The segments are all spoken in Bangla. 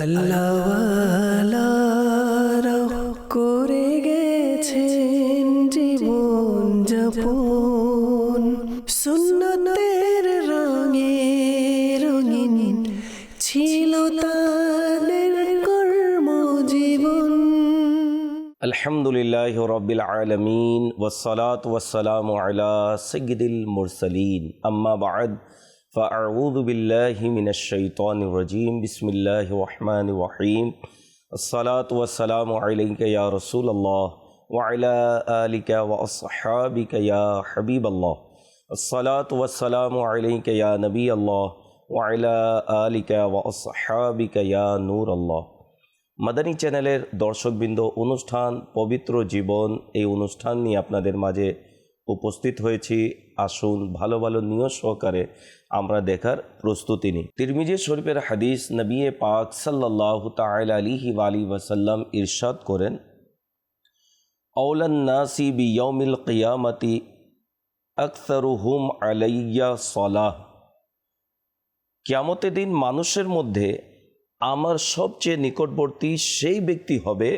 আল্লাহ করে গেছেন জীবন যাপন। সুন্নতের রঙে রঙিন ছিল তাদের কর্ম জীবন আলহামদুলিল্লাহ রবিল আলমিন ওসলাত ওসালাম আলা সঈদুল মুরসলিন। আম্মা বাদ। فأعوذ بالله من الشيطان الرجيم بسم الله الرحمن الرحيم الصلاة والسلام عليك يا رسول الله وعلى آلك وأصحابك يا حبيب الله الصلاة والسلام عليك يا نبي الله وعلى آلك وأصحابك يا نور الله মাদানী চ্যানেলের দর্শকবৃন্দ অনুষ্ঠান পবিত্র জীবন এই অনুষ্ঠান নিয়ে আপনাদের মাঝে উপস্থিত হয়েছি। আসুন ভালো ভালো নিয়ত সহকারে আমরা দেখার প্রস্তুতি নিই। তিরমিজে শরীফের হাদিস নবিয়ে পাক সাল্লাহ তাল আলি আলী ওয়াসাল্লাম ইরশাদ করেন নাসি বিয়মিল কিয়ামতি আকসর হুম আলাইয়া সলাহ। কিয়ামতের দিন মানুষের মধ্যে আমার সবচেয়ে নিকটবর্তী সেই ব্যক্তি হবে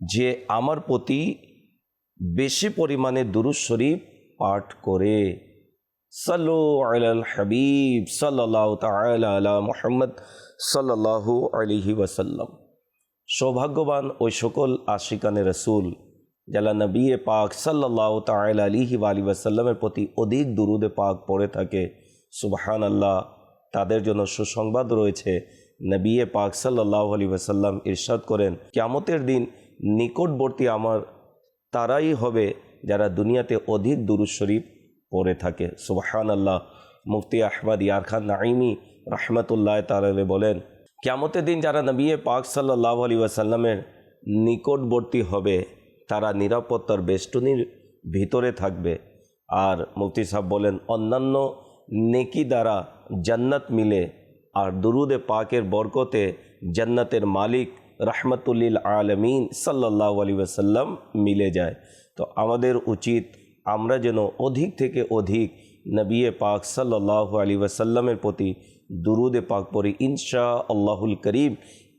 যে আমার প্রতি বেশি পরিমাণে দুরুজ শরীফ পাঠ করে। সাল্লু আলাল হাবিব সাল্লাহ তালা মোহাম্মদ সাল্লাহু আলিহি ওয়াসাল্লাম। সৌভাগ্যবান ওই সকল আশিকানে রসুল যারা নবী পাক সাল্লাহ তাল আলিহি আলী ওয়াসাল্লামের প্রতি অধিক দুরুদে পাক পড়ে থাকে সুবাহান আল্লাহ তাদের জন্য সুসংবাদ রয়েছে। নবী পাক সাল্লাহ আলী ওয়াসাল্লাম ইরশাদ করেন কেমতের দিন নিকটবর্তী আমার তারাই হবে যারা দুনিয়াতে অধিক দুরুদ শরীফ পড়ে থাকে। সুবাহান আল্লাহ মুফতি আহমদ ইয়ার খান নাইমি রহমতুল্লাহ তালে বলেন কেমতের দিন যারা নবিয়ে পাক সাল্লাহ আলী ওয়াসাল্লামের নিকটবর্তী হবে, তারা নিরাপত্তার বেষ্টনীর ভিতরে থাকবে। আর মুফতি সাহেব বলেন, অন্যান্য নেকি দ্বারা জান্নাত মিলে, আর দুরুদে পাকের বরকতে জান্নাতের মালিক রহমতুল্লিল আলমিন সাল্লাহ আলী ওয়াসাল্লাম মিলে যায় তো আমাদের উচিত আমরা যেন অধিক থেকে অধিক নবিয়ে পাক সাল্লাহ আলী ওয়াসাল্লামের প্রতি দুরুদে পাক পড়ি ইনশা আল্লাহুল করিম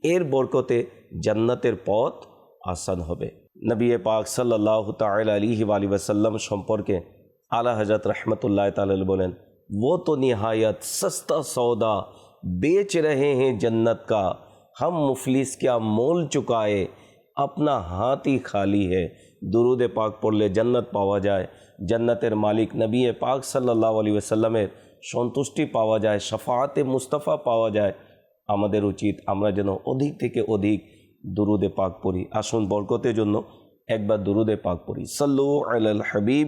এর বরকতে জান্নাতের পথ আসান হবে নবী পাক সাল্লাহ তাল আলিহি আলী ওয়াসাল্লাম সম্পর্কে আলা হজরত রহমতুল্লাহ তাল বলেন वो तो निहायत सस्ता सौदा बेच रहे हैं जन्नत का हम मुफलिस क्या मोल चुकाए अपना हाथ ही खाली है দুরুদ পাক পড়লে জান্নাত পাওয়া যায় জান্নাতের মালিক নবী পাক সাল্লাহ আলী ওসাল্লামের সন্তুষ্টি পাওয়া যায় সাফাতে মুস্তাফা পাওয়া যায় আমাদের উচিত আমরা যেন অধিক থেকে অধিক দুরুদে পাক পড়ি আসুন বরকতের জন্য একবার দুরুদে পাক পড়ি সাল্লু আল হাবিব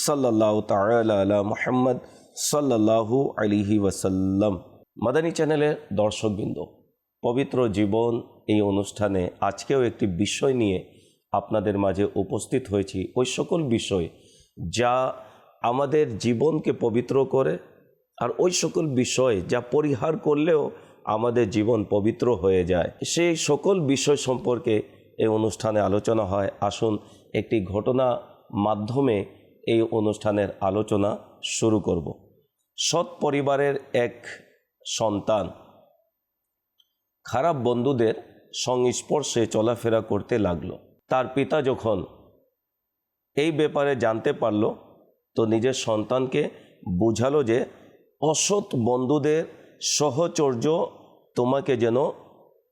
সাল্লাহ তাল আলা মোহাম্মদ সাল্লাহু আলিহি ওয়াসাল্লাম মাদানী চ্যানেলের দর্শকবৃন্দ পবিত্র জীবন এই অনুষ্ঠানে আজকেও একটি বিষয় নিয়ে আপনাদের মাঝে উপস্থিত হয়েছি। ওই সকল বিষয় যা আমাদের জীবনকে পবিত্র করে আর ওই সকল বিষয় যা পরিহার করলেও আমাদের জীবন পবিত্র হয়ে যায়। সেই সকল বিষয় সম্পর্কে এই অনুষ্ঠানে আলোচনা হয়। আসুন একটি ঘটনা মাধ্যমে এই অনুষ্ঠানের আলোচনা শুরু করব। সৎ পরিবারের এক সন্তান খারাপ বন্ধুদের সংস্পর্শে চলাফেরা করতে লাগল। তার পিতা যখন এই ব্যাপারে জানতে পারল, তো নিজের সন্তানকে বুঝালো যে, অসৎ বন্ধুদের সহচর্য তোমাকে যেন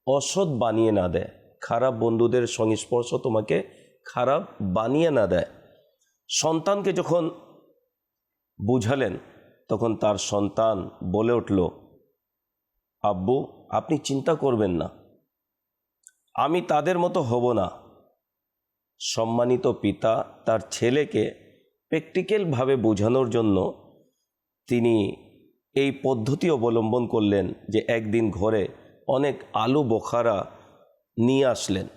অসৎ বানিয়ে না দেয়। খারাপ বন্ধুদের সংস্পর্শ তোমাকে খারাপ বানিয়ে না দেয়। সন্তানকে যখন বুঝালেন, তখন তার সন্তান বলে উঠল আব্বু, আপনি চিন্তা করবেন না। আমি তাদের মতো হব না। সম্মানিত পিতা তার ছেলেকে প্র্যাকটিক্যালভাবে বোঝানোর জন্য তিনি এই পদ্ধতি অবলম্বন করলেন যে একদিন ঘরে অনেক আলু বোখারা নিয়ে আসলেন।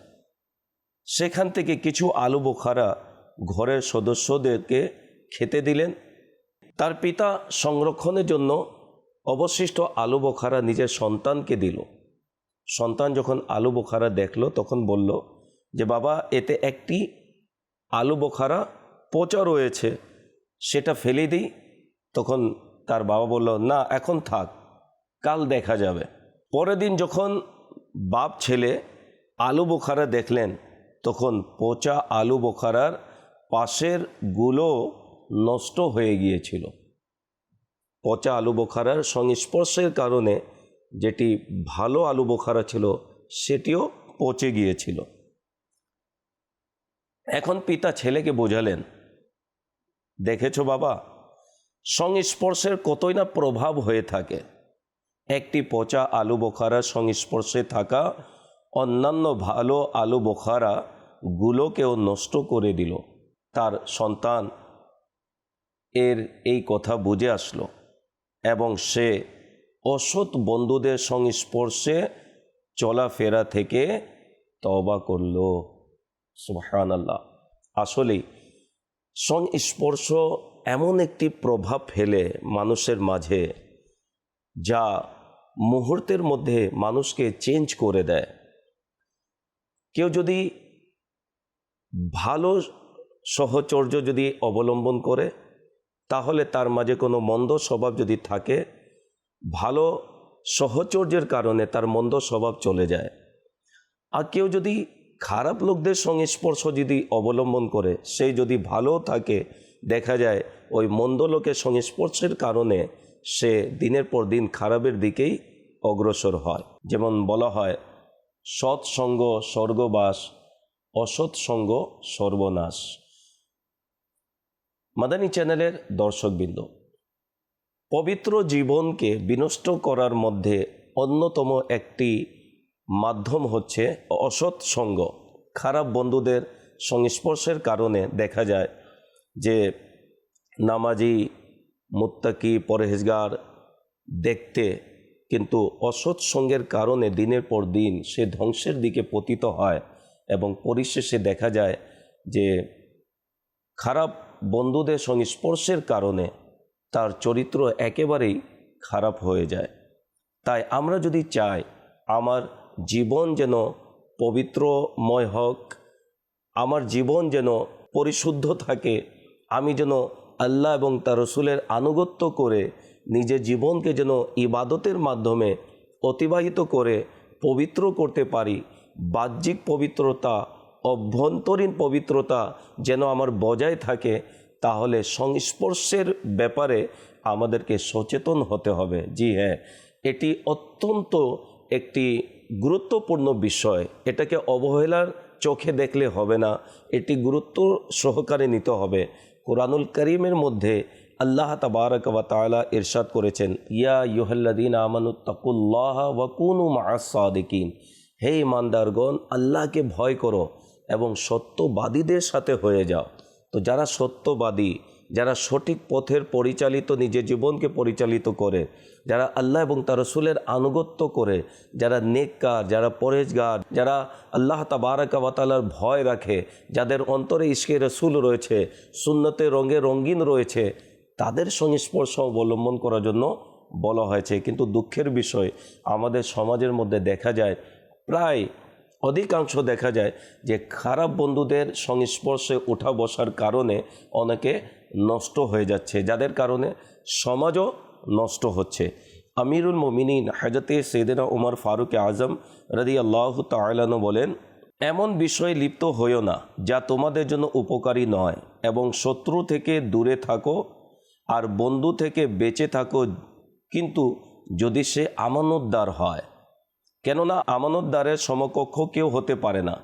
সেখান থেকে কিছু আলু বোখারা ঘরের সদস্যদেরকে খেতে দিলেন। তার পিতা সংরক্ষণের জন্য অবশিষ্ট আলু বোখারা নিজের সন্তানকে দিল। সন্তান যখন আলু বোখারা দেখল, তখন বলল যে, বাবা, এতে একটি আলু বোখারা পচা রয়েছে, সেটা ফেলে দিই। তখন তার বাবা বলল, না, এখন থাক, কাল দেখা যাবে। পরের দিন যখন বাপ ছেলে আলু বোখারা দেখলেন, তখন পচা আলু বোখারার পাশেরগুলো নষ্ট হয়ে গিয়েছিল। পচা আলু বোখারার সংস্পর্শের কারণে যেটি ভালো আলু বোখারা ছিল, সেটিও পচে গিয়েছিল। এখন পিতা ছেলেকে বোঝালেন, দেখেছ বাবা, সংস্পর্শের কতই না প্রভাব হয়ে থাকে। একটি পচা আলু বোখারার সংস্পর্শে থাকা অন্যান্য ভালো আলু বোখারা গুলোকেও নষ্ট করে দিল। তার সন্তান এর এই কথা বুঝে আসলো। এবং সে অসৎ বন্ধুদের সংস্পর্শে চলাফেরা থেকে তবা করল। সুবহান আল্লাহ আসলেই সংস্পর্শ এমন একটি প্রভাব ফেলে মানুষের মাঝে যা মুহূর্তের মধ্যে মানুষকে চেঞ্জ করে দেয়। কেউ যদি ভালো সহচর্য যদি অবলম্বন করে তাহলে তার মাঝে কোনো মন্দ স্বভাব যদি থাকে, ভালো সহচর্যের কারণে তার মন্দ স্বভাব চলে যায়। আর কেউ যদি খারাপ লোকদের সংস্পর্শ যদি অবলম্বন করে সেই যদি ভালো থাকে, দেখা যায় ওই মন্দ লোকের সংস্পর্শের কারণে সে দিনের পর দিন খারাপের দিকেই অগ্রসর হয়। যেমন বলা হয়, সৎসঙ্গ স্বর্গবাস অসৎ সঙ্গ সর্বনাশ। মাদানী চ্যানেলের দর্শকবৃন্দ, পবিত্র জীবনকে বিনষ্ট করার মধ্যে অন্যতম একটি মাধ্যম হচ্ছে অসৎ সঙ্গ। খারাপ বন্ধুদের সংস্পর্শের কারণে দেখা যায় যে নামাজি, মুত্তাকি, পরহেজগার দেখতে কিন্তু অসৎ সঙ্গের কারণে দিনের পর দিন সে ধ্বংসের দিকে পতিত হয় এবং পরিশেষে দেখা যায় যে খারাপ বন্ধুদের সংস্পর্শের কারণে তার চরিত্র একেবারেই খারাপ হয়ে যায়। তাই আমরা যদি চাই আমার জীবন যেন পবিত্রময় হোক, আমার জীবন যেন পরিশুদ্ধ থাকে, আমি যেন আল্লাহ এবং তার রসুলের আনুগত্য করে নিজের জীবনকে যেন ইবাদতের মাধ্যমে অতিবাহিত করে পবিত্র করতে পারি, বাহ্যিক পবিত্রতা অভ্যন্তরীণ পবিত্রতা যেন আমার বজায় থাকে, তাহলে সংস্পর্শের ব্যাপারে আমাদেরকে সচেতন হতে হবে। জি হ্যাঁ এটি অত্যন্ত একটি গুরুত্বপূর্ণ বিষয়। এটাকে অবহেলার চোখে দেখলে হবে না, এটি গুরুত্ব সহকারে নিতে হবে। কোরআনুল করিমের মধ্যে আল্লাহ তাবারক ওয়া তাআলা ইরশাদ করেছেন, ইয়া ইউহাল্লাদিন আমানুত্তাকুল্লাহ ওয়াকুনু মাআসাদিকিন হে ইমানদারগণ আল্লাহকে ভয় করো। এবং সত্যবাদীদের সাথে হয়ে যাও। তো যারা সত্যবাদী, যারা সঠিক পথের পরিচালিত, নিজের জীবনকে পরিচালিত করে, যারা আল্লাহ এবং তার রসুলের আনুগত্য করে, যারা নেককার, যারা পরেজগার, যারা আল্লাহ তাবারাকাবাতালার ভয় রাখে, যাদের অন্তরে ইস্কে রসুল রয়েছে, সুন্নতে রঙে রঙ্গিন রয়েছে, তাদের সংস্পর্শ অবলম্বন করার জন্য বলা হয়েছে। কিন্তু দুঃখের বিষয়, আমাদের সমাজের মধ্যে দেখা যায়, প্রায় অধিকাংশ দেখা যায় যে খারাপ বন্ধুদের সংস্পর্শে ওঠা বসার কারণে অনেকে নষ্ট হয়ে যাচ্ছে, যাদের কারণে সমাজও নষ্ট হচ্ছে। আমিরুল মমিনিন হাজতে সেদেনা উমর ফারুক আজম রদি আল্লাহ তালানো বলেন, এমন বিষয়ে লিপ্ত হইও না, যা তোমাদের জন্য উপকারী নয়, এবং শত্রু থেকে দূরে থাকো আর বন্ধু থেকে বেঁচে থাকো। কিন্তু যদি সে আমানতদার হয় কেননা আমানতদারের সমকক্ষ কেউ হতে পারে না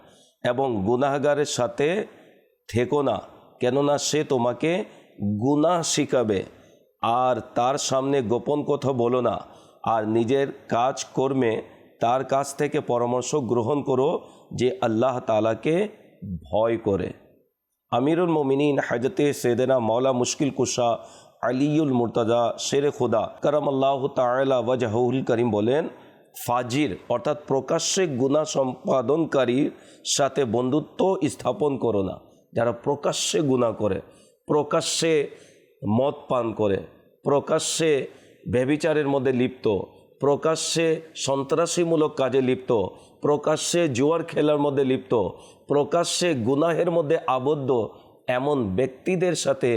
এবং গুনাহগারের সাথে থেকো না, কেননা সে তোমাকে গুনাহ শিখাবে। আর তার সামনে গোপন কথা বলো না, আর নিজের কাজ কর্মে তার কাছ থেকে পরামর্শ গ্রহণ করো যে আল্লাহ তালাকে ভয় করে। আমিরুল মোমিনিন হাজতে সেদেনা মৌলা মুশকিল কুশা, আলিউল মুর্তাজা, শেরে খুদা কারাম আল্লাহ তালা ওয়াজাহুল করিম বলেন ফাজির, অর্থাৎ প্রকাশ্যে গুণা সম্পাদনকারীর সাথে বন্ধুত্ব স্থাপন করো না। যারা প্রকাশ্যে গুণা করে, প্রকাশ্যে মদ পান করে, প্রকাশ্যে ব্যবিচারের মধ্যে লিপ্ত, প্রকাশ্যে সন্ত্রাসীমূলক কাজে লিপ্ত, প্রকাশ্যে জুয়ার খেলার মধ্যে লিপ্ত, প্রকাশ্যে গুনাহের মধ্যে আবদ্ধ এমন ব্যক্তিদের সাথে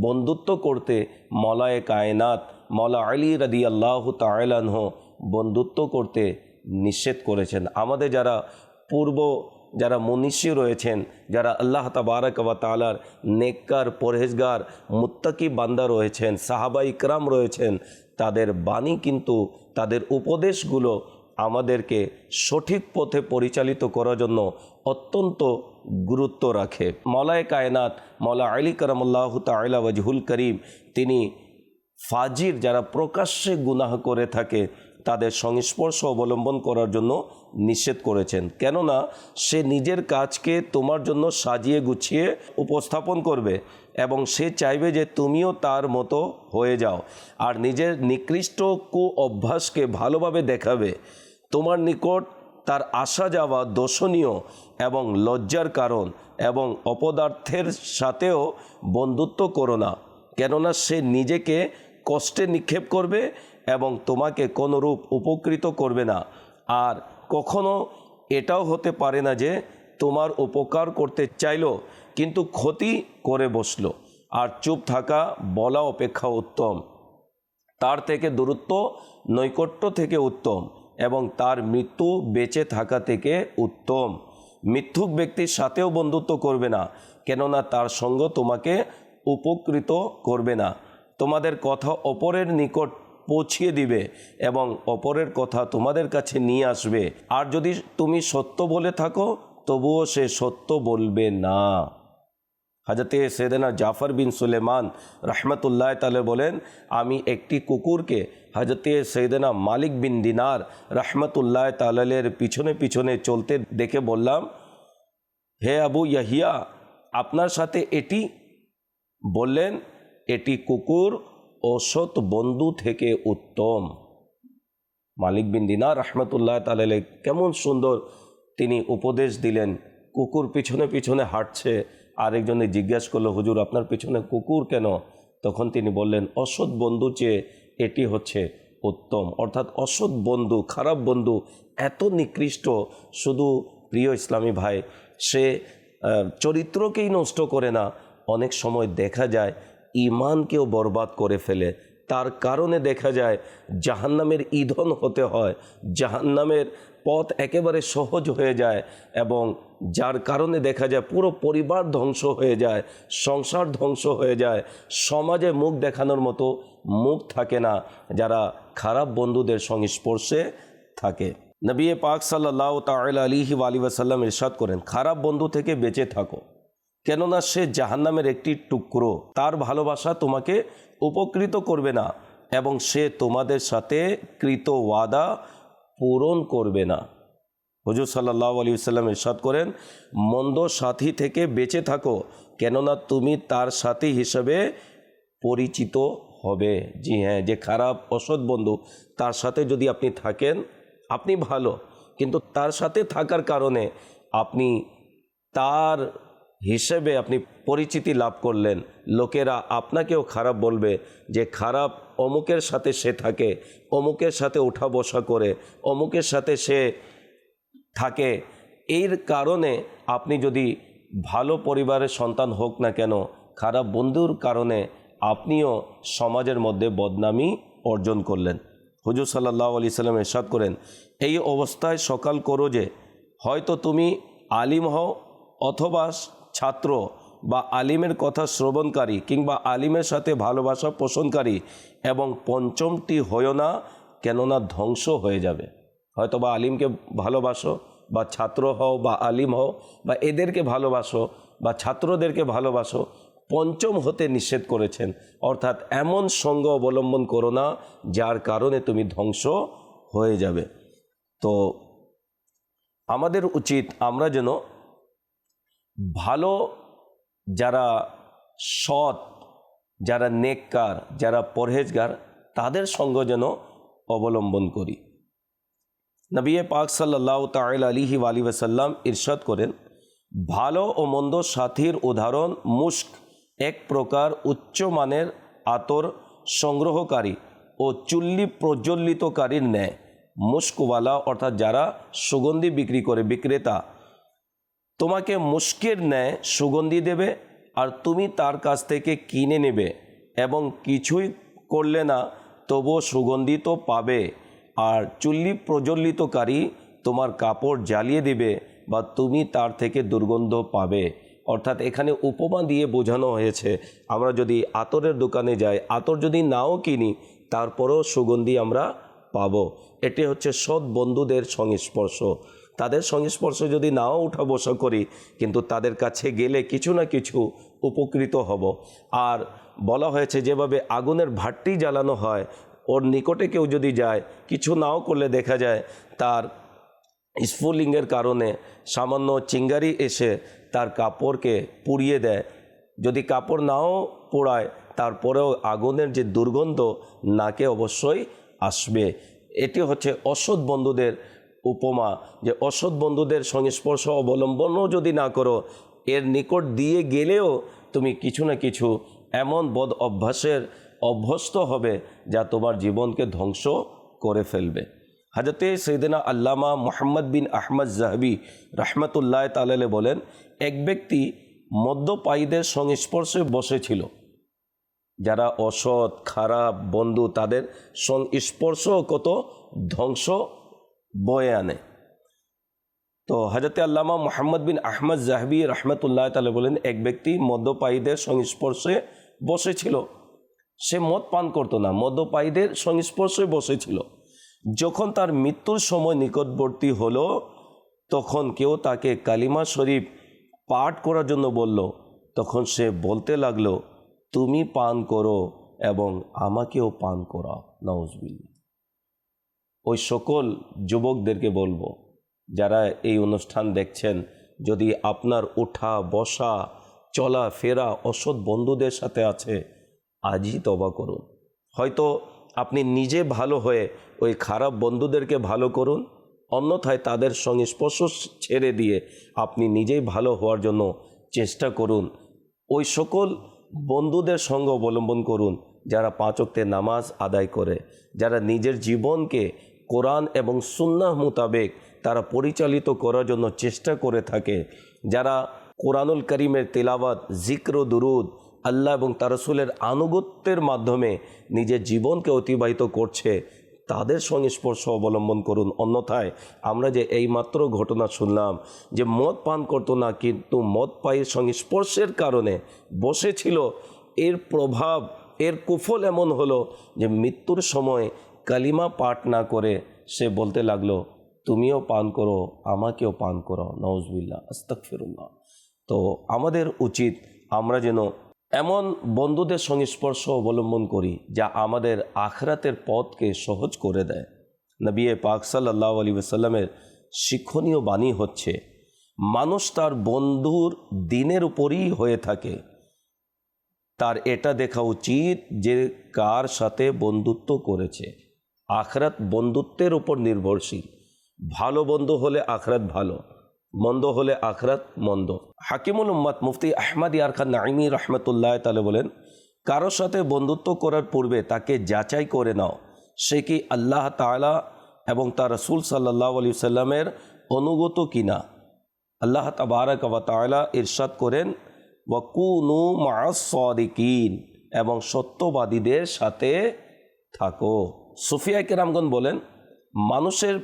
বন্ধুত্ব করতে মলায় কায়নাত, মলা আলী রাদি আল্লাহ তালানহ বন্ধুত্ব করতে নিষেধ করেছেন। আমাদের যারা পূর্ব যারা মনীষী রয়েছেন, যারা আল্লাহ তাবারক বা তালার নেককার পরহেজগার, মুত্তাকি বান্দা রয়েছেন, সাহাবা ইকরাম রয়েছেন, তাদের বাণী কিন্তু, তাদের উপদেশগুলো আমাদেরকে সঠিক পথে পরিচালিত করার জন্য অত্যন্ত গুরুত্ব রাখে। মলায় কায়নাত, মলা আলী কারামুল্লাহ তাইলা ওয়াজহুল করিম, তিনি ফাজির যারা প্রকাশ্যে গুনাহ করে থাকে তাদের সংস্পর্শ অবলম্বন করার জন্য নিষেধ করেছেন। কেননা, সে নিজের কাজকে তোমার জন্য সাজিয়ে গুছিয়ে উপস্থাপন করবে এবং সে চাইবে যে তুমিও তার মতো হয়ে যাও আর নিজের নিকৃষ্ট কু অভ্যাসকে ভালোভাবে দেখাবে। তোমার নিকট তার আসা যাওয়া দোষণীয় এবং লজ্জার কারণ এবং অপদার্থের সাথেও বন্ধুত্ব করো না। কেননা, সে নিজেকে কষ্টে নিক্ষেপ করবে এবং তোমাকে কোনোরূপ উপকৃত করবে না। আর কখনো এটাও হতে পারে না যে তোমার উপকার করতে চাইলো, কিন্তু ক্ষতি করে বসল। আর চুপ থাকা বলা অপেক্ষা উত্তম। তার থেকে দূরত্ব, নৈকট্য থেকে উত্তম এবং তার মৃত্যু বেঁচে থাকা থেকে উত্তম। মিথ্যুক ব্যক্তির সাথেও বন্ধুত্ব করবে না, কেননা তার সঙ্গ তোমাকে উপকৃত করবে না। তোমাদের কথা অপরের নিকট পৌঁছিয়ে দিবে এবং অপরের কথা তোমাদের কাছে নিয়ে আসবে। আর যদি তুমি সত্য বলে থাকো, তবুও সে সত্য বলবে না। হাজরতে সেদেনা জাফর বিন সুলেমান রহমতুল্লাহ তালে বলেন, আমি একটি কুকুরকে হাজরতে সৈদেনা মালিক বিন দিনার রহমতুল্লাহ তালের পিছনে পিছনে চলতে দেখে বললাম, হে আবু ইয়াহিয়া, আপনার সাথে এটি? বললেন, এটি কুকুর অসৎ বন্ধু থেকে উত্তম। মালিক বিন দিনার রহমতুল্লাহ তালে কেমন সুন্দর তিনি উপদেশ দিলেন। কুকুর পিছনে পিছনে হাঁটছে আরেকজনে জিজ্ঞেস করল, হুজুর, আপনার পিছনে কুকুর কেন? তখন তিনি বললেন, অসৎ বন্ধু চেয়ে এটি হচ্ছে উত্তম। অর্থাৎ অসৎ বন্ধু, খারাপ বন্ধু এত নিকৃষ্ট, শুধু প্রিয় ইসলামী ভাই, সে চরিত্রকেই নষ্ট করে না। অনেক সময় দেখা যায় ইমানকেও বরবাদ করে ফেলে। তার কারণে দেখা যায়, জাহান্নামের ইন্ধন হতে হয়, জাহান্নামের পথ একেবারে সহজ হয়ে যায় এবং যার কারণে দেখা যায় পুরো পরিবার ধ্বংস হয়ে যায়, সংসার ধ্বংস হয়ে যায়। সমাজে মুখ দেখানোর মতো মুখ থাকে না, যারা খারাপ বন্ধুদের সংস্পর্শে থাকে। নবী পাক সাল্লাহ তাল আলিহি আলী ওয়াসাল্লাম ইরশাদ করেন, খারাপ বন্ধু থেকে বেঁচে থাকো। কেননা সে জাহান্নামের একটি টুকরো। তার ভালোবাসা তোমাকে উপকৃত করবে না এবং সে তোমাদের সাথে কৃত ওয়াদা পূরণ করবে না। হুজুর সাল্লাহ আলী সাল্লাম ইরশাদ করেন, মন্দ সাথী থেকে বেঁচে থাকো, কেননা তুমি তার সাথী হিসেবে পরিচিত হবে। জি হ্যাঁ যে খারাপ, অসৎ বন্ধু, তার সাথে যদি আপনি থাকেন, আপনি ভালো। কিন্তু তার সাথে থাকার কারণে আপনি তার হিসেবে আপনি পরিচিতি লাভ করলেন। লোকেরা আপনাকেও খারাপ বলবে যে, খারাপ অমুকের সাথে সে থাকে, অমুকের সাথে উঠা বসা করে, অমুকের সাথে সে থাকে। এর কারণে আপনি যদি ভালো পরিবারের সন্তান হোক না কেন, খারাপ বন্ধুর কারণে আপনিও সমাজের মধ্যে বদনামি অর্জন করলেন। হুজুর সাল্লাহ আলি সাল্লাম এরশাদ করেন, এই অবস্থায় সকাল করো যে, হয়তো তুমি আলিম হও অথবা ছাত্র বা আলিমের কথা শ্রবণকারী কিংবা আলিমের সাথে ভালোবাসা পোষণকারী এবং পঞ্চমটি হয়েও না, কেননা ধ্বংস হয়ে যাবে। হয়তো বা আলিমকে ভালোবাসো বা ছাত্র হও বা আলিম হও বা এদেরকে ভালোবাসো বা ছাত্রদেরকে ভালোবাসো, পঞ্চম হতে নিষেধ করেছেন। অর্থাৎ এমন সঙ্গ অবলম্বন করো না যার কারণে তুমি ধ্বংস হয়ে যাবে। তো আমাদের উচিত আমরা যেন ভালো যারা সৎ, যারা নেককার, যারা পরহেজগার, তাদের সঙ্গ যেন অবলম্বন করি। নবী পাক সাল্লাহ তাল আলিহি আলী ওসাল্লাম ইরশাদ করেন, ভালো ও মন্দ সাথীর উদাহরণ মুস্ক এক প্রকার উচ্চমানের আতর সংগ্রহকারী ও চুল্লি প্রজ্বলিতকারীর ন্যায়। মুস্কওয়ালা অর্থাৎ যারা সুগন্ধি বিক্রি করে বিক্রেতা তোমাকে মুস্কের ন্যায় সুগন্ধি দেবে আর তুমি তার কাছ থেকে কিনে নেবে এবং কিছুই করলে না, তবুও সুগন্ধি তো পাবে। আর চুল্লি প্রজ্বলিতকারী তোমার কাপড় জ্বালিয়ে দিবে বা তুমি তার থেকে দুর্গন্ধ পাবে। অর্থাৎ এখানে উপমা দিয়ে বোঝানো হয়েছে, আমরা যদি আতরের দোকানে যাই, আতর যদি নাও কিনি, তারপরেও সুগন্ধি আমরা পাবো। এটি হচ্ছে সৎ বন্ধুদের সংস্পর্শ। তাদের সংস্পর্শ যদি নাও উঠা বসা করি, কিন্তু তাদের কাছে গেলে কিছু না কিছু উপকৃত হব। আর বলা হয়েছে, যেভাবে আগুনের ভাট্টি জ্বালানো হয়, ওর নিকটে কেউ যদি যায়, কিছু নাও করলে দেখা যায়, তার স্ফুলিঙ্গের কারণে সামান্য চিঙ্গারি এসে তার কাপড়কে পুড়িয়ে দেয়। যদি কাপড় নাও পোড়ায়, তারপরেও আগুনের যে দুর্গন্ধ, নাকে অবশ্যই আসবে। এটি হচ্ছে অসৎ বন্ধুদের উপমা যে অসৎ বন্ধুদের সংস্পর্শ অবলম্বনও যদি না করো, এর নিকট দিয়ে গেলেও তুমি কিছু না কিছু এমন বদ অভ্যাসের অভ্যস্ত হবে যা তোমার জীবনকে ধ্বংস করে ফেলবে। হাজরতে সৈদিনা আল্লামা মোহাম্মদ বিন আহমদ জাহবি রহমতুল্লাহ তালালে বলেন, এক ব্যক্তি মদ্যপায়ীদের সংস্পর্শে বসেছিল। যারা অসৎ, খারাপ বন্ধু তাদের সংস্পর্শ কত ধ্বংস বয়ে আনে। তো হাজরতে আল্লামা মোহাম্মদ বিন আহমদ জাহবি রহমতুল্লাহ তালা বলেন, এক ব্যক্তি মদ্যপায়ীদের সংস্পর্শে বসেছিল। সে মদ পান করতো না, মদ্যপায়ীদের সংস্পর্শে বসেছিল। যখন তার মৃত্যুর সময় নিকটবর্তী হলো, তখন কেউ তাকে কালিমা শরীফ পাঠ করার জন্য বলল। তখন সে বলতে লাগল, তুমি পান করো এবং আমাকেও পান করাও নওয়াজবিল্লা ওই সকল যুবকদেরকে বলব, যারা এই অনুষ্ঠান দেখছেন, যদি আপনার ওঠা, বসা, চলা, ফেরা অসৎ বন্ধুদের সাথে আছে, আজই তবা করুন। হয়তো আপনি নিজে ভালো হয়ে ওই খারাপ বন্ধুদেরকে ভালো করুন, অন্যথায় তাদের সঙ্গে স্পর্শ ছেড়ে দিয়ে আপনি নিজেই ভালো হওয়ার জন্য চেষ্টা করুন। ওই সকল বন্ধুদের সঙ্গ অবলম্বন করুন, যারা পাঁচক্তে নামাজ আদায় করে, যারা নিজের জীবনকে কোরআন এবং সুন্নাহ মোতাবেক তারা পরিচালিত করার জন্য চেষ্টা করে থাকে। যারা কোরআনুল করিমের তেলাওয়াত, জিক্র, দুরুদ, আল্লাহ এবং তার রসুলের আনুগত্যের মাধ্যমে নিজের জীবনকে অতিবাহিত করছে, তাদের সংস্পর্শ অবলম্বন করুন। অন্যথায় আমরা যে এইমাত্র ঘটনা শুনলাম যে মদ পান করতো না, কিন্তু মদ পায়ের সংস্পর্শের কারণে বসেছিল, এর প্রভাব, এর কুফল এমন হলো যে মৃত্যুর সময় কালিমা পাঠ না করে সে বলতে লাগল, তুমিও পান করো, আমাকেও পান করো। নওজবিল্লা আস্তাক ফিরুল্লাহ তো আমাদের উচিত আমরা যেন এমন বন্ধুদের সংস্পর্শ অবলম্বন করি যা আমাদের আখরাতের পথকে সহজ করে দেয়। নবী পাক সাল্লাহ আলী সাল্লামের শিক্ষণীয় বাণী হচ্ছে, মানুষ তার বন্ধুর দিনের উপরই হয়ে থাকে। তার এটা দেখা উচিত যে কার সাথে বন্ধুত্ব করেছে। আখরাত বন্ধুত্বের উপর নির্ভরশীল। ভালো বন্ধু হলে আখরাত ভালো, মন্দ হলে আখরাত মন্দ। হাকিমুল উম্মাদ মুফতি আহমদ ইয়ার খান নাইমি রহমতুল্লাহ তালে বলেন, কারোর সাথে বন্ধুত্ব করার পূর্বে তাকে যাচাই করে নাও। সে কি আল্লাহ তালা এবং তার রসুল সাল্লাহ আলি সাল্লামের অনুগত কিনা? আল্লাহ তাবারক তাআলা ইরশাদ করেন, ওয়াকুনু মাসদিকিন এবং সত্যবাদীদের সাথে থাকো। সুফিয়া কেরামগন বলেন, মানুষের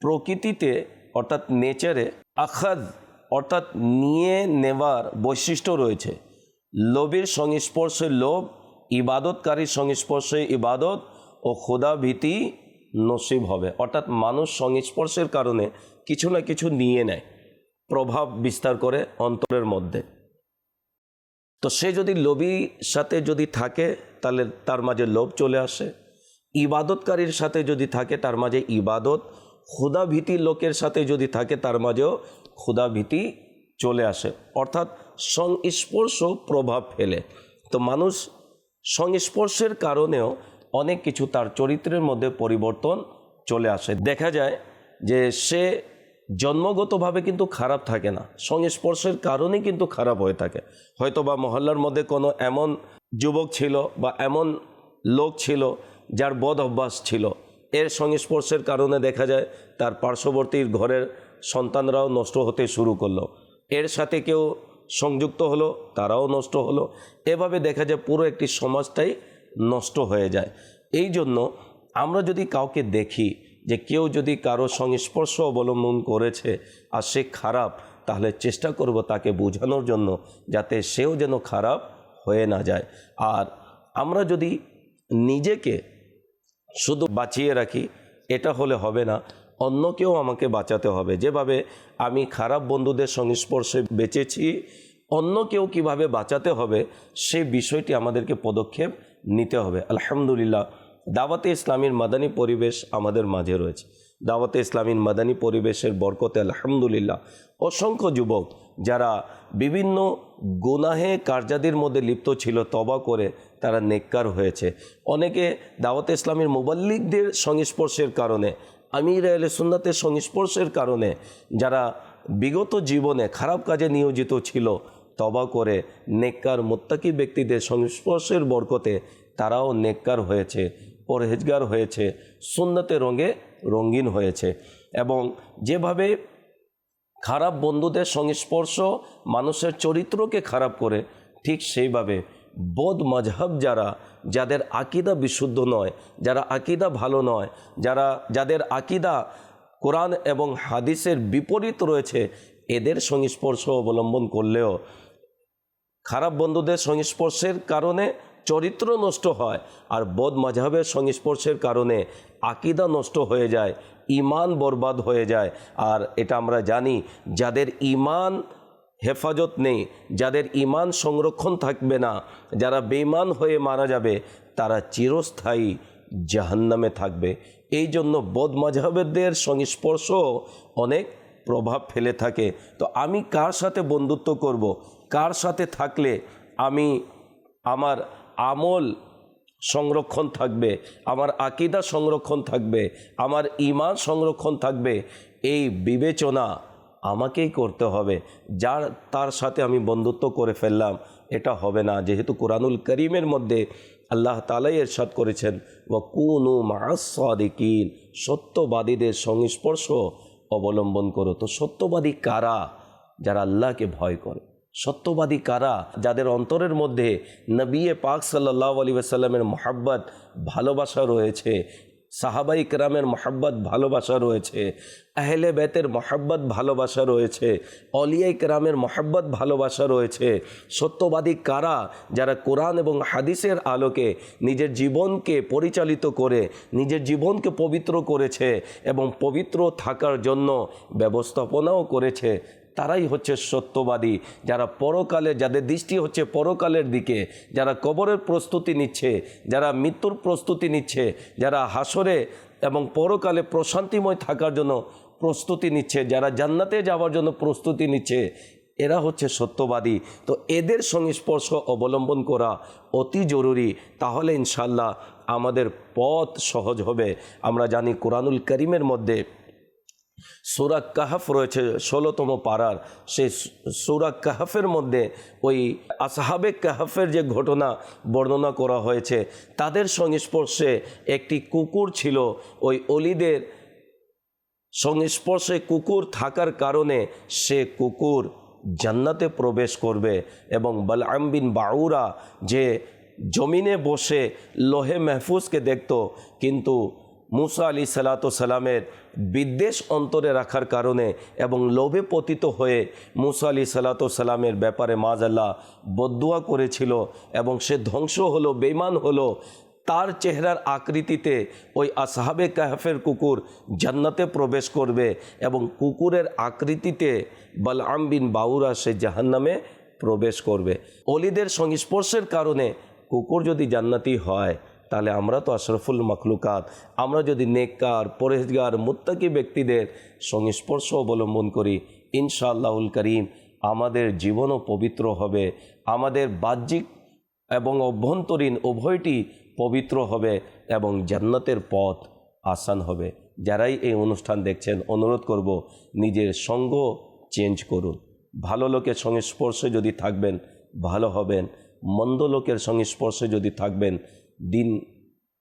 প্রকৃতিতে, অর্থাৎ নেচারে, আখাদ, অর্থাৎ নিয়ে নেওয়ার বৈশিষ্ট্য রয়েছে। লোভের সংস্পর্শে লোভ, ইবাদতকারীর সংস্পর্শে ইবাদত ও খোদা ভীতি নসিব হবে। অর্থাৎ মানুষ সংস্পর্শের কারণে কিছু না কিছু নিয়ে নেয়, প্রভাব বিস্তার করে অন্তরের মধ্যে। তো সে যদি লোভীর সাথে যদি থাকে, তাহলে তার মাঝে লোভ চলে আসে। ইবাদতকারীর সাথে যদি থাকে, তার মাঝে ইবাদত। ক্ষুধাভীতি লোকের সাথে যদি থাকে, তার মাঝেও ক্ষুধাভীতি চলে আসে। অর্থাৎ সংস্পর্শ প্রভাব ফেলে। তো মানুষ সংস্পর্শের কারণেও অনেক কিছু তার চরিত্রের মধ্যে পরিবর্তন চলে আসে। দেখা যায় যে সে জন্মগতভাবে কিন্তু খারাপ থাকে না। সংস্পর্শের কারণেই কিন্তু খারাপ হয়ে থাকে। হয়তো বা মহল্লার মধ্যে কোনো এমন যুবক ছিল বা এমন লোক ছিল যার বদ অভ্যাস ছিল। এর সংস্পর্শের কারণে দেখা যায়, তার পার্শ্ববর্তীর ঘরের সন্তানরাও নষ্ট হতে শুরু করল। এর সাথে কেউ সংযুক্ত হলো, তারাও নষ্ট হলো। এভাবে দেখা যায় পুরো একটি সমাজটাই নষ্ট হয়ে যায়। এই জন্য আমরা যদি কাউকে দেখি যে কেউ যদি কারও সংস্পর্শ অবলম্বন করেছে আর সে খারাপ, তাহলে চেষ্টা করব তাকে বোঝানোর জন্য যাতে সেও যেন খারাপ হয়ে না যায়। আর আমরা যদি নিজেকে শুধু বাঁচিয়ে রাখি, এটা হলে হবে না। অন্যকেও আমাকে বাঁচাতে হবে। যেভাবে আমি খারাপ বন্ধুদের সংস্পর্শে বেঁচেছি, অন্যকেও কীভাবে বাঁচাতে হবে, সে বিষয়টি আমাদেরকে পদক্ষেপ নিতে হবে। আলহামদুলিল্লাহ, দাওয়াতে ইসলামীর মাদানী পরিবেশ আমাদের মাঝে রয়েছে। দাওয়াতে ইসলামীর মাদানী পরিবেশের বরকতে আলহামদুলিল্লাহ, অসংখ্য যুবক যারা বিভিন্ন গুনাহে কার্যাদির মধ্যে লিপ্ত ছিল তবা করে তারা নেককার হয়েছে। অনেকে দাওয়াতে ইসলামের মোবাল্লিকদের সংস্পর্শের কারণে, আমির আলে সুন্নাতের সংস্পর্শের কারণে যারা বিগত জীবনে খারাপ কাজে নিয়োজিত ছিল, তবা করে নেককার মোত্তাকি ব্যক্তিদের সংস্পর্শের বরকতে তারাও নেককার হয়েছে, পরহেজগার হয়েছে, সুন্নতে রঙে রঙিন হয়েছে এবং যেভাবে খারাপ বন্ধুদের সংস্পর্শ মানুষের চরিত্রকে খারাপ করে, ঠিক সেইভাবে বোধ মজহব যারা, যাদের আকিদা বিশুদ্ধ নয়, যারা আকিদা ভালো নয়, যারা, যাদের আকিদা কোরআন এবং হাদিসের বিপরীত রয়েছে, এদের সংস্পর্শ অবলম্বন করলেও খারাপ বন্ধুদের সংস্পর্শের কারণে চরিত্র নষ্ট হয়, আর বোধ মাঝহের সংস্পর্শের কারণে আকিদা নষ্ট হয়ে যায় ইমান বরবাদ হয়ে যায়, আর এটা আমরা জানি, যাদের ইমান হেফাজত নেই। যাদের ইমান সংরক্ষণ থাকবে না, যারা বেইমান হয়ে মারা যাবে, তারা চিরস্থায়ী জাহান্নামে থাকবে। এই জন্য বোধ মাঝহেরদের সংস্পর্শ অনেক প্রভাব ফেলে থাকে। তো আমি কার সাথে বন্ধুত্ব করব? কার সাথে থাকলে আমি আমার আমল সংরক্ষণ থাকবে? আমার আকিদা সংরক্ষণ থাকবে? আমার ইমান সংরক্ষণ থাকবে? এই বিবেচনা আমাকেই করতে হবে। যার, তার সাথে আমি বন্ধুত্ব করে ফেললাম। এটা হবে না। যেহেতু কোরআনুল করিমের মধ্যে আল্লাহ তালাই এরশাদ করেছেন ও কুনু মাসাদিকিন সত্যবাদীদের সংস্পর্শ অবলম্বন করো। তো সত্যবাদী কারা? যারা আল্লাহকে ভয় করে। সত্যবাদী কারা? যাদের অন্তরের মধ্যে নবিয়ে পাক সাল্লাহ আলী আসাল্লামের মহাব্বত, ভালোবাসা রয়েছে সাহাবাই কেরামের মহাব্বত, ভালোবাসা রয়েছে, আহলে বেতের মহাব্বত, ভালোবাসা রয়েছে, অলিয়াই কেরামের মহাব্বত, ভালোবাসা রয়েছে। সত্যবাদী কারা যারা কোরআন এবং হাদিসের আলোকে নিজের জীবনকে পরিচালিত করে, নিজের জীবনকে পবিত্র করেছে এবং পবিত্র থাকার জন্য ব্যবস্থাপনাও করেছে তারাই হচ্ছে সত্যবাদী। যারা পরকালে, যাদের দৃষ্টি হচ্ছে পরকালের দিকে, যারা কবরের প্রস্তুতি নিচ্ছে, যারা মৃত্যুর প্রস্তুতি নিচ্ছে, যারা হাসরে এবং পরকালে প্রশান্তিময় থাকার জন্য প্রস্তুতি নিচ্ছে, যারা জান্নাতে যাওয়ার জন্য প্রস্তুতি নিচ্ছে, এরা হচ্ছে সত্যবাদী। তো এদের সংস্পর্শ অবলম্বন করা অতি জরুরি। তাহলে ইনশাল্লাহ আমাদের পথ সহজ হবে। আমরা জানি কোরআনুল করিমের মধ্যে সুরা কাহাফ রয়েছে, ষোলোতম পাড়ার। সেই সুরা কাহাফের মধ্যে ওই আসহাবে কাহাফের যে ঘটনা বর্ণনা করা হয়েছে, তাদের সংস্পর্শে একটি কুকুর ছিল। ওই অলিদের সংস্পর্শে কুকুর থাকার কারণে সে কুকুর জান্নাতে প্রবেশ করবে এবং বালআম বিন বাউরা যে জমিনে বসে লোহে মেহফুজকে দেখত, কিন্তু মুসা আলী সালাত সালামের বিদ্বেষ অন্তরে রাখার কারণে এবং লোভে পতিত হয়ে মুসা আলি সালামের ব্যাপারে মাজাল্লাহ বদুয়া করেছিল এবং সে ধ্বংস হলো বেমান হলো, তার চেহারার আকৃতিতে ওই আসহাবে কাহাফের কুকুর জান্নাতে প্রবেশ করবে এবং কুকুরের আকৃতিতে বালআম বিন বাউরা সে জাহান্নামে প্রবেশ করবে। অলিদের সংস্পর্শের কারণে কুকুর যদি জান্নাতি হয় তাহলে আমরা তো আশরফুল মখলুকাত। আমরা যদি নেককার পরেজগার মুত্তাকি ব্যক্তিদের সংস্পর্শ অবলম্বন করি, ইনশাআল্লাহুল করিম, আমাদের জীবনও পবিত্র হবে। আমাদের বাহ্যিক এবং অভ্যন্তরীণ উভয়টি পবিত্র হবে এবং জান্নাতের পথ আসান হবে। যারাই এই অনুষ্ঠান দেখছেন, অনুরোধ করব নিজের সঙ্গ চেঞ্জ করুন। ভালো লোকের সংস্পর্শে যদি থাকবেন, ভালো হবেন। মন্দ লোকের সংস্পর্শে যদি থাকবেন দিন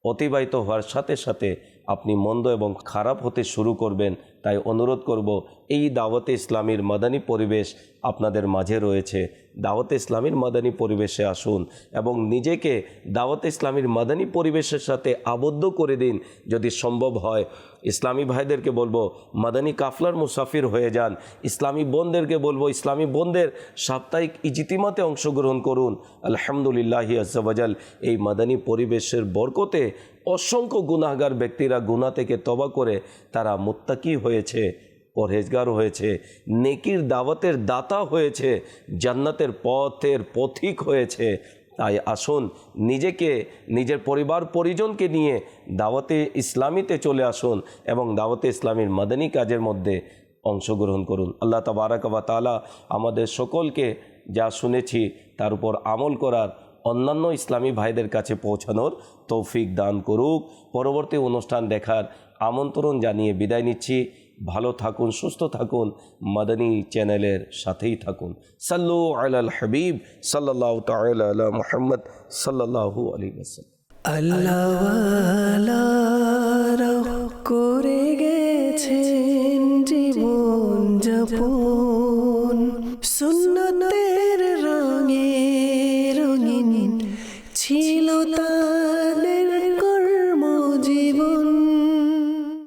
অতিবাহিত হওয়ার সাথে সাথে আপনি মন্দ এবং খারাপ হতে শুরু করবেন, তাই অনুরোধ করব, এই দাওয়াতে ইসলামীর মাদানী পরিবেশ আপনাদের মাঝে রয়েছে। দাওয়াতে ইসলামীর মাদানী পরিবেশে আসুন এবং নিজেকে দাওয়াতে ইসলামীর মাদানী পরিবেশের সাথে আবদ্ধ করে দিন। যদি সম্ভব হয়, ইসলামী ভাইদেরকে বলব, মাদানী কাফলার মুসাফির হয়ে যান। ইসলামী বোনদেরকে বলব, ইসলামী বোনদের সাপ্তাহিক ইজিতিমাতে অংশগ্রহণ করুন। আলহামদুলিল্লাহি আজাল এই মাদানী পরিবেশের বরকতে অসংখ্য গুনাহগার ব্যক্তিরা গুনাহ থেকে তবা করে তারা মুত্তাকি হয়েছে, পরহেজগার হয়েছে, নেকির দাওয়াতের দাতা হয়েছে, জান্নাতের পথের পথিক হয়েছে। তাই আসুন নিজেকে, নিজের পরিবার পরিজনকে নিয়ে দাওয়াতে ইসলামীতে চলে আসুন এবং দাওয়াতে ইসলামীর মাদানী কাজের মধ্যে অংশগ্রহণ করুন। আল্লাহ তাবারাকাবা তালা আমাদের সকলকে যা শুনেছি তার উপর আমল করার অন্যান্য ইসলামী ভাইদের কাছে পৌঁছানোর তৌফিক দান করুক। পরবর্তী অনুষ্ঠান দেখার আমন্ত্রণ জানিয়ে বিদায় নিচ্ছি। ভালো থাকুন, সুস্থ থাকুন। মাদানী চ্যানেলের সাথেই থাকুন। সাল্লু আলাল হাবিব সাল্লাহ তালা মোহাম্মদ সাল্লাহু আলী ওসাল্লাম আল্লাহ করে গেছেন